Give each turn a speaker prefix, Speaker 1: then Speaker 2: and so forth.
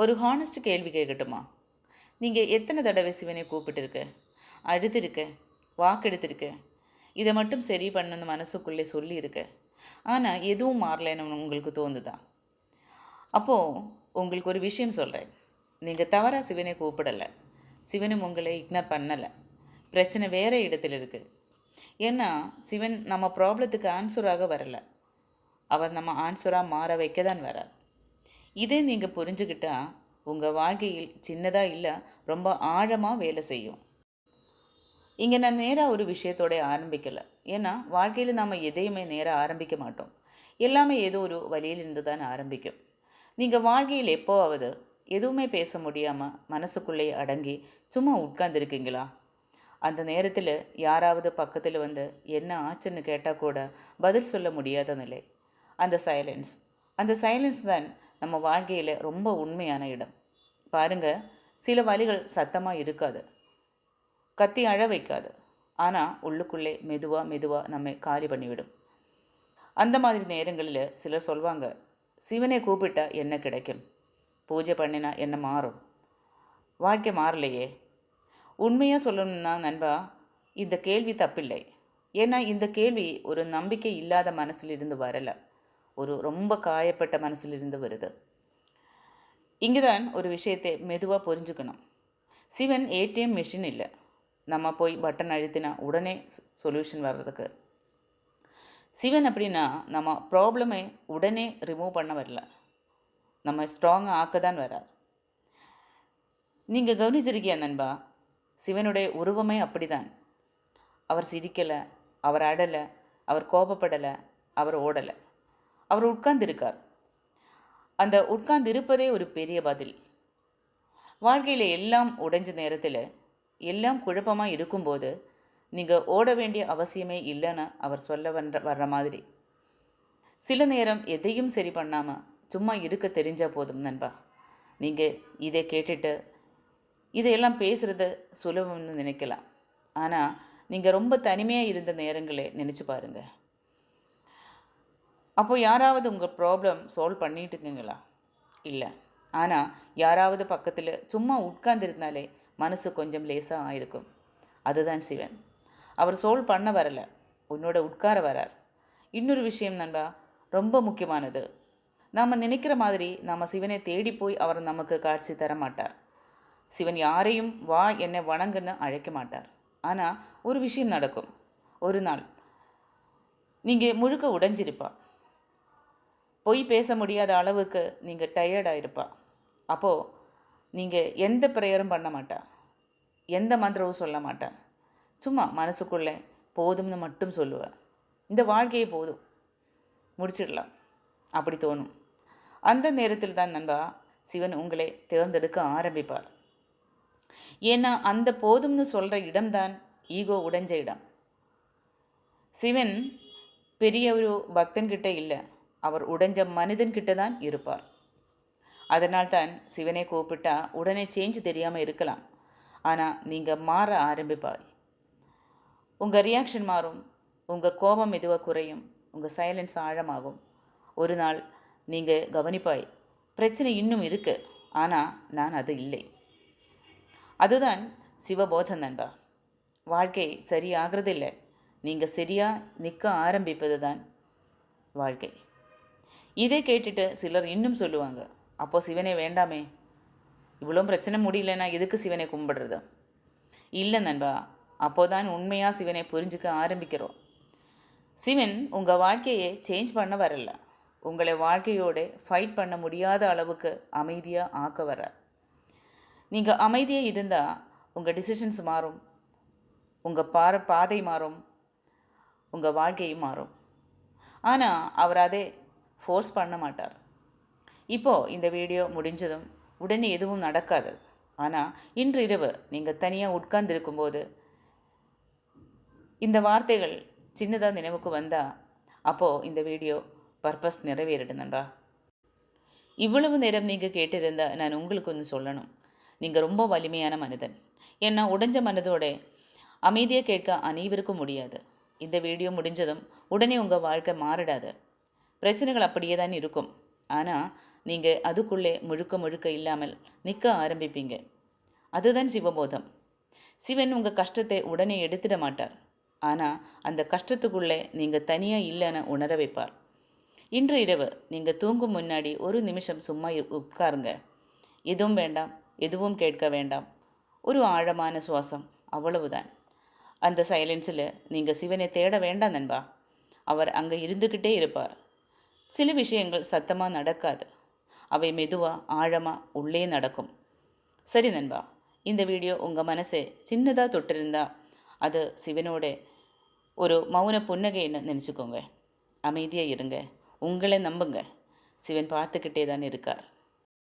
Speaker 1: ஒரு ஹானஸ்ட் கேள்வி கேட்கட்டுமா நீங்கள் எத்தனை தடவை சிவனை கூப்பிட்டுருக்க? அழுதுருக்க? வாக்கெடுத்திருக்க? இதை மட்டும் சரி பண்ணணும்னு மனசுக்குள்ளே சொல்லியிருக்க? ஆனால் எதுவும் மாறலைன்னு உங்களுக்கு தோணுதா? அப்போது உங்களுக்கு ஒரு விஷயம் சொல்கிறேன் நீங்கள் தவறாக சிவனை கூப்பிடலை. சிவனும் உங்களை இக்னோர் பண்ணலை. பிரச்சனை வேறு இடத்துல இருக்குது ஏன்னா சிவன் நம்ம ப்ராப்ளத்துக்கு ஆன்சராக வரலை. அவர் நம்ம ஆன்சராக மாற வைக்க தான் வரார். இதே நீங்கள் புரிஞ்சுக்கிட்டால் உங்கள் வாழ்க்கையில் சின்னதாக இல்லை ரொம்ப ஆழமாக வேலை செய்யும். இங்கே நான் நேராக ஒரு விஷயத்தோட ஆரம்பிக்கலை. ஏன்னா வாழ்க்கையில் நாம் எதையுமே நேராக ஆரம்பிக்க மாட்டோம். எல்லாமே ஏதோ ஒரு வழியிலிருந்து தான் ஆரம்பிக்கும். நீங்கள் வாழ்க்கையில் எப்போவாவது எதுவுமே பேச முடியாமல் மனசுக்குள்ளே அடங்கி சும்மா உட்கார்ந்துருக்கீங்களா? அந்த நேரத்தில் யாராவது பக்கத்தில் வந்து என்ன ஆச்சுன்னு கேட்டால் கூட பதில் சொல்ல முடியாத நிலை. அந்த சைலன்ஸ். அந்த சைலன்ஸ் தான் நம்ம வாழ்க்கையில் ரொம்ப உண்மையான இடம். பாருங்க சில வழிகள் சத்தமாக இருக்காது. கத்தி அழ வைக்காது. ஆனால் உள்ளுக்குள்ளே மெதுவாக மெதுவாக நம்மை காலி பண்ணிவிடும். அந்த மாதிரி நேரங்களில் சிலர் சொல்வாங்க சிவனை கூப்பிட்டா என்ன கிடைக்கும்? பூஜை பண்ணினா என்ன மாறும்? வாழ்க்கை மாறலையே. உண்மையாக சொல்லணும்னா நண்பா இந்த கேள்வி தப்பில்லை. ஏன்னா இந்த கேள்வி ஒரு நம்பிக்கை இல்லாத மனசிலிருந்து வரலை. ஒரு ரொம்ப காயப்பட்ட மனசிலிருந்து வருது. இங்கே தான் ஒரு விஷயத்தை மெதுவாக புரிஞ்சுக்கணும். சிவன் ஏடிஎம் மிஷின் இல்லை. நம்ம போய் பட்டன் அழுத்தினா உடனே சொல்யூஷன் வர்றதுக்கு. சிவன் அப்படின்னா நம்ம ப்ராப்ளமை உடனே ரிமூவ் பண்ண வரல. நம்ம ஸ்ட்ராங்காக ஆக்க தான் வரார். நீங்கள் கவனிச்சிருக்கியா நண்பா? சிவனுடைய உருவமே அப்படிதான். அவர் சிரிக்கலை அவர் அடலை அவர் கோபப்படலை அவர் ஓடலை. அவர் உட்கார்ந்திருக்கார். அந்த உட்கார்ந்து இருப்பதே ஒரு பெரிய பதில். வாழ்க்கையில் எல்லாம் உடைஞ்ச நேரத்தில் எல்லாம் குழப்பமாக இருக்கும்போது நீங்கள் ஓட வேண்டிய அவசியமே இல்லைன்னு அவர் சொல்ல வந்த வர்ற மாதிரி. சில நேரம் எதையும் சரி பண்ணாமல் சும்மா இருக்க தெரிஞ்சால் போதும் நண்பா. நீங்கள் இதை கேட்டுட்டு இதையெல்லாம் பேசுகிறது சுலபம்னு நினைக்கலாம். ஆனால் நீங்கள் ரொம்ப தனிமையாக இருந்த நேரங்களே நினச்சி பாருங்கள் அப்போ யாராவது உங்கள் ப்ராப்ளம் சால்வ் பண்ணிட்டுருக்குங்களா? இல்லை. ஆனால் யாராவது பக்கத்தில் சும்மா உட்கார்ந்துருந்தாலே மனசு கொஞ்சம் லேசாக ஆயிருக்கும். அதுதான் சிவன். அவர் சோல்வ் பண்ண வரல. உன்னோட உட்கார வரார். இன்னொரு விஷயம் நண்பா ரொம்ப முக்கியமானது. நாம் நினைக்கிற மாதிரி நாம் சிவனை தேடி போய் அவர் நமக்கு காட்சி தர மாட்டார். சிவன் யாரையும் வா என்னை வணங்குன்னு அழைக்க மாட்டார். ஆனால் ஒரு விஷயம் நடக்கும். ஒரு நாள் நீங்கள் முழுக்க உடைஞ்சிருப்பா. பொய் பேச முடியாத அளவுக்கு நீங்கள் டயர்டாக இருப்பா. அப்போது நீங்கள் எந்த ப்ரேயரும் பண்ண மாட்டா. எந்த மந்திரமும் சொல்ல மாட்டா. சும்மா மனசுக்குள்ளே போதும்னு மட்டும் சொல்லுவேன் இந்த வாழ்க்கையே போதும். முடிச்சிடலாம். அப்படி தோணும். அந்த நேரத்தில் தான் நண்பா சிவன் உங்களை தேர்ந்தெடுக்க ஆரம்பிப்பார். ஏன்னா அந்த போதும்னு சொல்கிற இடம்தான் ஈகோ உடைஞ்ச இடம். சிவன் பெரிய ஒரு பக்தன்கிட்ட இல்லை. அவர் உடைஞ்ச மனிதன்கிட்ட தான் இருப்பார். அதனால் தான் சிவனை கூப்பிட்டா உடனே சேஞ்ச் தெரியாமல் இருக்கலாம். ஆனால் நீங்கள் மாற ஆரம்பிப்பாய். உங்கள் ரியாக்ஷன் மாறும். உங்கள் கோபம் மெதுவாக குறையும். உங்கள் சைலன்ஸ் ஆழமாகும். ஒரு நாள் நீங்கள் கவனிப்பாய் பிரச்சனை இன்னும் இருக்கு. ஆனால் நான் அது இல்லை. அதுதான் சிவபோதம் நண்பா. வாழ்க்கை சரியாகிறதில்லை. நீங்கள் சரியாக நிற்க ஆரம்பிப்பது தான் வாழ்க்கை. இதை கேட்டுட்டு சிலர் இன்னும் சொல்லுவாங்க அப்போ சிவனே வேண்டாமே. இவ்வளோ பிரச்சனை முடியலன்னா எதுக்கு சிவனை கும்பிடுறது? இல்லை நண்பா அப்போதான் உண்மையாக சிவனை புரிஞ்சுக்க ஆரம்பிக்கிறோம். சிவன் உங்கள் வாழ்க்கையை சேஞ்ச் பண்ண வரல. உங்களை வாழ்க்கையோட ஃபைட் பண்ண முடியாத அளவுக்கு அமைதியாக ஆக்க வர நீங்கள் அமைதியாக இருந்தால் உங்கள் டிசிஷன்ஸ் மாறும். உங்கள் பார பாதை மாறும். உங்கள் வாழ்க்கையும் மாறும். ஆனால் அவர் அதே ஃபோர்ஸ் பண்ண மாட்டார். இப்போது இந்த வீடியோ முடிஞ்சதும் உடனே எதுவும் நடக்காது. ஆனால் இன்று இரவு நீங்கள் தனியாக உட்கார்ந்துருக்கும்போது இந்த வார்த்தைகள் சின்னதாக நினைவுக்கு வந்தால் அப்போது இந்த வீடியோ பர்பஸ் நிறைவேறிடும் நண்பா. இவ்வளவு நேரம் நீங்கள் கேட்டிருந்தா நான் உங்களுக்கு ஒன்று சொல்லணும். நீங்கள் ரொம்ப வலிமையான மனிதன். ஏன்னா உடைஞ்ச மனதோட அமைதியாக கேட்க அனைவருக்கும் முடியாது. இந்த வீடியோ முடிஞ்சதும் உடனே உங்கள் வாழ்க்கை மாறிடாது. பிரச்சனைகள் அப்படியே தான் இருக்கும். ஆனால் நீங்கள் அதுக்குள்ளே முழுக்க முழுக்க இல்லாமல் நிற்க ஆரம்பிப்பீங்க. அதுதான் சிவபோதம். சிவன் உங்கள் கஷ்டத்தை உடனே எடுத்துட மாட்டார். ஆனால் அந்த கஷ்டத்துக்குள்ளே நீங்கள் தனியாக இல்லைன்னு உணர வைப்பார். இன்று இரவு நீங்கள் தூங்கும் முன்னாடி ஒரு நிமிஷம் சும்மா இரு- உட்காருங்க. எதுவும் வேண்டாம் எதுவும் கேட்க வேண்டாம். ஒரு ஆழமான சுவாசம் அவ்வளவுதான். அந்த சைலன்ஸில் நீங்கள் சிவனை தேட வேண்டாம் நண்பா. அவர் அங்கே இருந்துக்கிட்டே இருப்பார். சில விஷயங்கள் சத்தமாக நடக்காது. அவை மெதுவாக ஆழமாக உள்ளே நடக்கும். சரி நண்பா இந்த வீடியோ உங்கள் மனசை சின்னதாக தொட்டிருந்தா அது சிவனோட ஒரு மௌன புன்னகைன்னு நினச்சிக்கோங்க. அமைதியாக இருங்க. உங்களை நம்புங்க. சிவன் பார்த்துக்கிட்டே தான் இருக்கார்.